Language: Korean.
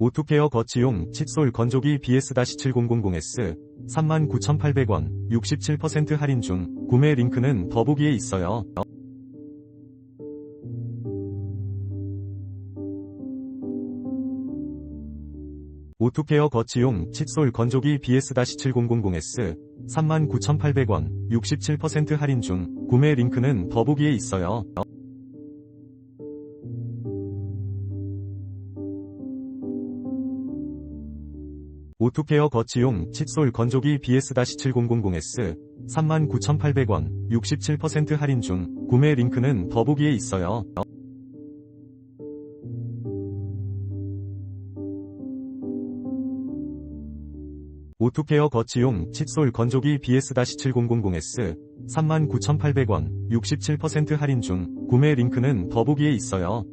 오투케어 거치용 칫솔 건조기 BS-7000S 39,800원 67% 할인 중 구매 링크는 더보기에 있어요. 오투케어 거치용 칫솔 건조기 BS-7000S 39,800원 67% 할인 중 구매 링크는 더보기에 있어요. 오투케어 거치용 칫솔 건조기 BS-7000S 39,800원 67% 할인 중 구매 링크는 더보기에 있어요. 오투케어 거치용 칫솔 건조기 BS-7000S 39,800원 67% 할인 중 구매 링크는 더보기에 있어요.